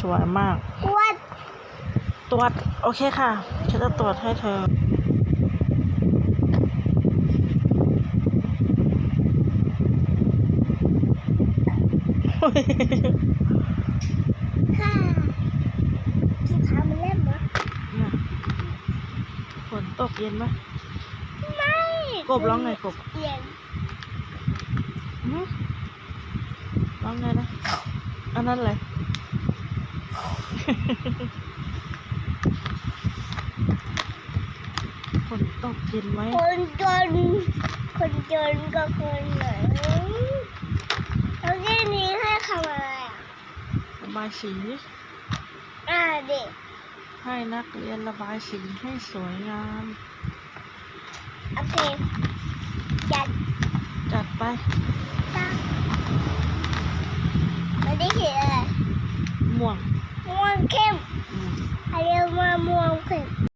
สวยมากปวดตรวจ โอเคค่ะ ฉันจะตรวจให้เธอ ค่ะที่พามันเล่นเหรอเนี่ยฝนตกเย็นไหมไม่กบร้องไงกบเย็นหืมร้องไงนะ อันนั้นเลย ฝนตกเย็นไหมคนจน คนจนกับคนไหนแล้วที่นี้ให้ทำอะไรอะระบายสีอ่าเด็กให้นักเรียนระบายสีให้สวยงาม โอเค จัด จัดไปตั้งไม่ได้เห็นอะไรม่วง camp.